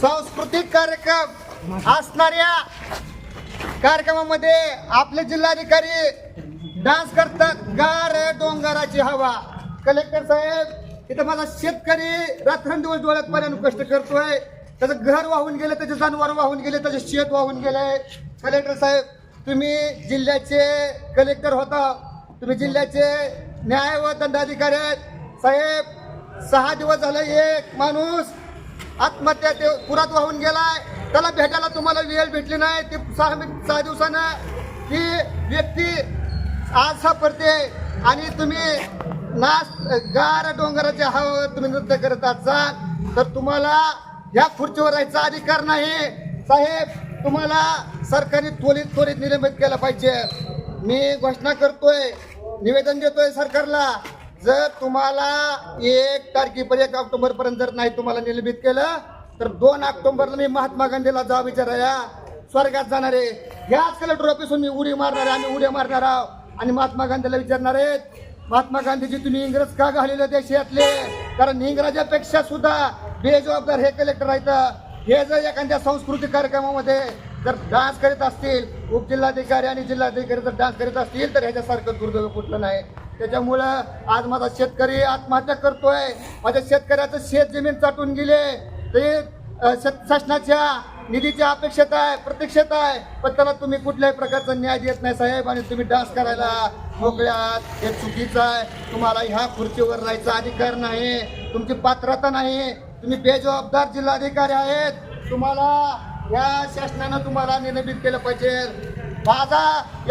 सांस्कृतिक कार्यक्रम असणाऱ्या कार्यक्रमामध्ये आपले जिल्हाधिकारी डान्स करतात. गार डोंगराची हवा. कलेक्टर साहेब इथं माझा शेतकरी रात्रंदिवस डोळ्यात पर्यंत कष्ट करतोय. त्याचं घर वाहून गेलं त्याचे जनावर वाहून गेले त्याचे शेत वाहून गेलंय कलेक्टर साहेब तुम्ही जिल्ह्याचे कलेक्टर होता. तुम्ही जिल्ह्याचे न्याय व दंडाधिकारी आहेत. साहेब सहा दिवस झाले एक माणूस आत्महत्या ते पुरात वाहून गेलाय. त्याला भेटायला तुम्हाला वेळ भेटली नाही. ते सहा सहा दिवसानं ही व्यक्ती आज सापडते आणि तुम्ही नाश गार डोंगराचे हवा तुम्ही नृत्य करत असाल तर तुम्हाला ह्या खुर्चीवर राहायचा अधिकार नाही. साहेब तुम्हाला सरकारने त्वरित त्वरित निलंबित केलं पाहिजे. मी घोषणा करतोय निवेदन देतोय सरकारला. जर तुम्हाला एक तारखेपर्यंत एक ऑक्टोबर पर्यंत जर नाही तुम्हाला निलंबित केलं तर दोन ऑक्टोबरला मी महात्मा गांधीला जा विचाराया स्वर्गात जाणार आहे. कलेक्टर ऑफिसून मी उडी मारणार आहे. आम्ही उड्या मारणार आहोत. आणि महात्मा गांधीला विचारणार आहेत महात्मा गांधीजी तुम्ही इंग्रज का घालेले देशातले कारण इंग्रजापेक्षा सुद्धा बेजबाबदार हे कलेक्टर आहेत. हे जर एखाद्या सांस्कृतिक कार्यक्रमामध्ये जर डान्स करीत असतील उपजिल्हाधिकारी आणि जिल्हाधिकारी जर डान्स करीत असतील तर ह्याच्यासारखं दुर्दैव कुठलं नाही. त्याच्यामुळं आज माझा शेतकरी आत्महत्या करतोय. माझ्या शेतकऱ्याचं शेत जमीन चाटून गेले. ते शेत- शासनाच्या निधीची अपेक्षेत आहे प्रतीक्षेत आहे. पण त्याला तुम्ही कुठल्याही प्रकारचा न्याय देत नाही साहेब आणि तुम्ही डान्स करायला मोकळ्यात. हे चुकीचं आहे. तुम्हाला ह्या खुर्चीवर राहायचा अधिकार नाही. तुमची पात्रता नाही. तुम्ही बेजबाबदार जिल्हाधिकारी आहेत. तुम्हाला या शासनानं तुम्हाला निलंबित केलं पाहिजे. माझा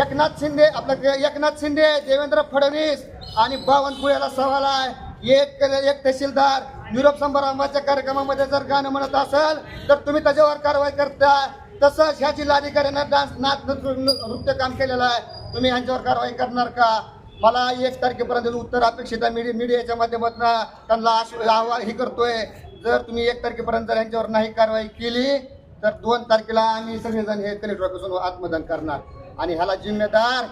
एकनाथ शिंदे आपलं एकनाथ शिंदे देवेंद्र फडणवीस आणि बावनकुळ्याला सवाल आहे. एक एक तहसीलदार निरोप समारंभाच्या कार्यक्रमामध्ये जर गाणं म्हणत असेल तर तुम्ही त्याच्यावर कारवाई करता. तसंच ह्या जिल्हाधिकाऱ्यांना डान्स नाच नृत्य नृत्य काम केलेलं आहे. तुम्ही ह्यांच्यावर कारवाई करणार का? मला एक तारखेपर्यंत उत्तर अपेक्षित आहे मीडिया मीडियाच्या माध्यमातून. त्यांना आश आव्हान ही करतोय. जर तुम्ही एक तारखेपर्यंत जर यांच्यावर नाही कारवाई केली तर दोन तारखेला आम्ही सगळेजण हे कलेक्टर ऑफिसून आत्मदान करणार. आणि ह्याला जिम्मेदार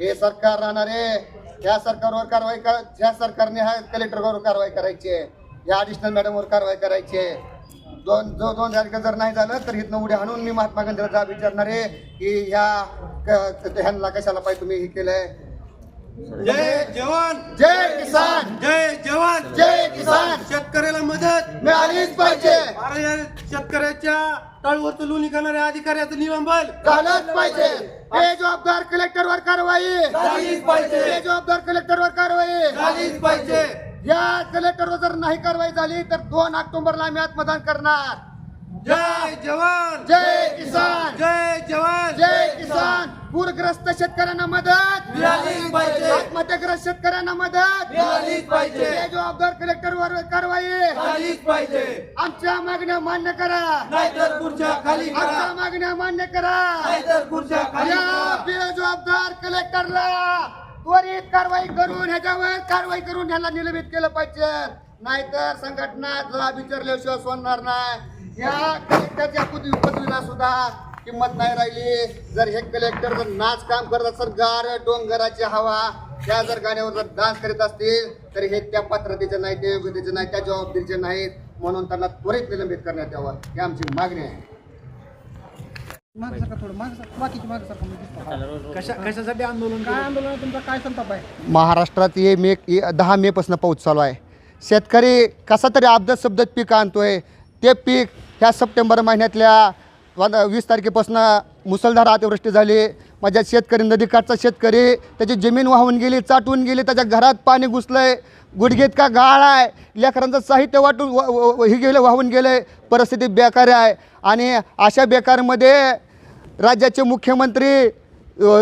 हे सरकार राहणार आहे. ह्या सरकारवर कारवाई कर ह्या सरकारने ह्या कलेक्टरवर कारवाई करायची आहे. ह्या ॲडिशनल मॅडमवर कारवाई करायची आहे. दोन जो दोन तारखेला जर नाही झालं तर इथनं उड्या हाणून मी महात्मा गांधीला जा विचारणार आहे की ह्या ह्यांना कशाला पाहिजे तुम्ही हे केलंय? जय जवान! जय किसान! जय जवान! जय किसान! शेतकऱ्याला मदत! मिळालीच पाहिजे! शेतकऱ्याच्या तळवरचं लोणी करणाऱ्या अधिकाऱ्याचं निलंबन. झालंच पाहिजे. बेजबाबदार कलेक्टरवर कारवाई. झालीच पाहिजे. बेजबाबदार कलेक्टरवर कारवाई. झालीच पाहिजे. या कलेक्टरवर जर नाही कारवाई झाली तर दोन ऑक्टोबरला आम्ही आत्मदान करणार. जय जवान! जय किसान! जय जवान! जय किसान! पूरग्रस्त शेतकऱ्यांना मदत! मिळालीच पाहिजे! आत्महत्याग्रस्त शेतकऱ्यांना मदत! मिळालीच पाहिजे! बेजबाबदार कलेक्टरवर कारवाई! झालीच पाहिजे! आमच्या मागण्या मान्य करा! नाहीतर खुर्च्या खाली करा! आमच्या मागण्या मान्य करा! नाहीतर खुर्च्या खाली या करा! बेजबाबदार कलेक्टरला त्वरित कारवाई करून ह्याच्यावर कारवाई करून ह्याला निलंबित केलं पाहिजे! नाहीतर संघटना विचारल्याशिवाय सोडणार नाही! या कलेक्टरच्या पदवी पदवीला सुद्धा किंमत नाही राहिली. जर हे कलेक्टर जर नाच काम करत असेल गार डोंगराची हवा त्या जर गाण्यावर जर डान्स करीत असतील तर हे त्या पात्रतेचे नाही त्या योग्यतेचे नाही त्या जबाबदारीचे नाहीत. म्हणून त्यांना त्वरित निलंबित करण्यात यावं ही आमची मागणी आहे. मी. कशा कशासाठी आंदोलन काय आंदोलन? तुमचा काय संताप आहे? महाराष्ट्रात ये मे दहा मेपासून पाऊस चालू आहे. शेतकरी कसा तरी अब्दत सब्दत पीक आणतोय. ते पीक ह्या सप्टेंबर महिन्यातल्या वीस तारखेपासून मुसळधार अतिवृष्टी झाली. माझ्या शेतकरी नदीकाठचा शेतकरी त्याची जमीन वाहून गेली चाटून गेली त्याच्या घरात पाणी घुसलं आहे गुडघेत का गाळ आहे लेकरांचं साहित्य वाटून व- हे गेलं वाहून गेलं आहे परिस्थिती बेकार आहे. आणि अशा बेकारमध्ये राज्याचे मुख्यमंत्री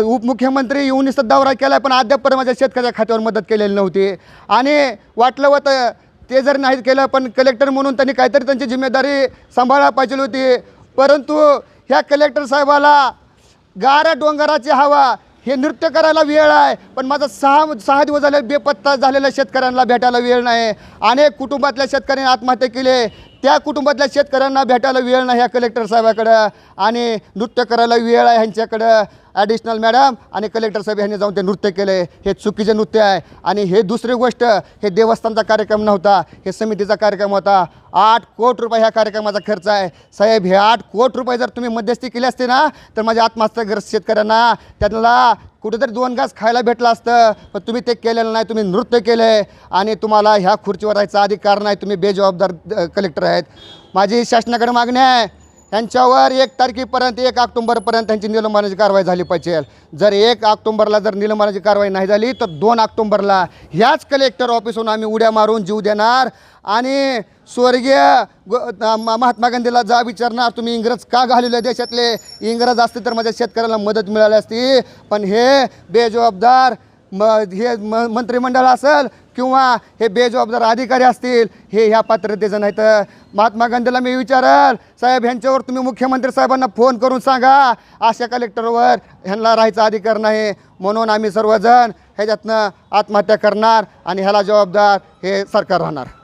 उपमुख्यमंत्री येऊन दौरा केला पण अद्याप माझ्या शेतकऱ्याच्या खात्यावर मदत केलेली नव्हती. आणि वाटलं होतं ते जर नाही केलं पण कलेक्टर म्हणून त्यांनी काहीतरी त्यांची जिम्मेदारी सांभाळायला पाहिजे होती. परंतु ह्या कलेक्टर साहेबाला गारा डोंगराची हवा हे नृत्य करायला वेळ आहे. पण माझा सहा सहा दिवस झाले बेपत्ता झालेल्या शेतकऱ्यांना भेटायला वेळ नाही. अनेक कुटुंबातल्या शेतकऱ्यांनी आत्महत्या केली. त्या कुटुंबातल्या शेतकऱ्यांना भेटायला वेळ नाही ह्या कलेक्टर साहेबाकडं. आणि नृत्य करायला वेळ आहे ह्यांच्याकडं. ॲडिशनल मॅडम आणि कलेक्टर साहेब यांनी जाऊन ते नृत्य केले हे चुकीचे नृत्य आहे. आणि हे दुसरी गोष्ट हे देवस्थानचा कार्यक्रम नव्हता. हे समितीचा कार्यक्रम होता. आठ कोट रुपये ह्या कार्यक्रमाचा खर्च आहे. साहेब हे आठ कोट रुपये जर तुम्ही मध्यस्थी केली असते ना तर माझ्या आत्महत्याग्रस्त शेतकऱ्यांना त्यांना कुठेतरी दोन घास खायला भेटलं असतं. पण तुम्ही ते केलेलं नाही. तुम्ही नृत्य केलं आहे आणि तुम्हाला ह्या खुर्चीवर राहायचा अधिकार नाही. तुम्ही बेजबाबदार कलेक्टर आहेत. माझी शासनाकडे मागणी आहे. यांच्यावर एक तारखेपर्यंत एक ऑक्टोंबरपर्यंत त्यांची निलंबनाची कारवाई झाली पाहिजे. जर एक ऑक्टोंबरला जर निलंबनाची कारवाई नाही झाली तर दोन ऑक्टोंबरला ह्याच कलेक्टर ऑफिसहून आम्ही उड्या मारून जीव देणार. आणि स्वर्गीय म- महात्मा गांधीला जा विचारणार तुम्ही इंग्रज का घालवले देशातले? इंग्रज असते तर माझ्या शेतकऱ्याला मदत मिळाली असती. पण हे बेजबाबदार म हे म मंत्रिमंडळ असेल किंवा हे बेजबाबदार अधिकारी असतील हे ह्या पात्रतेचं नाही तर महात्मा गांधीला मी विचारल साहेब ह्यांच्यावर तुम्ही मुख्यमंत्री साहेबांना फोन करून सांगा अशा कलेक्टरवर ह्यांना राहायचा अधिकार नाही म्हणून आम्ही सर्वजण ह्याच्यातनं आत्महत्या करणार आणि ह्याला जबाबदार हे सरकार राहणार.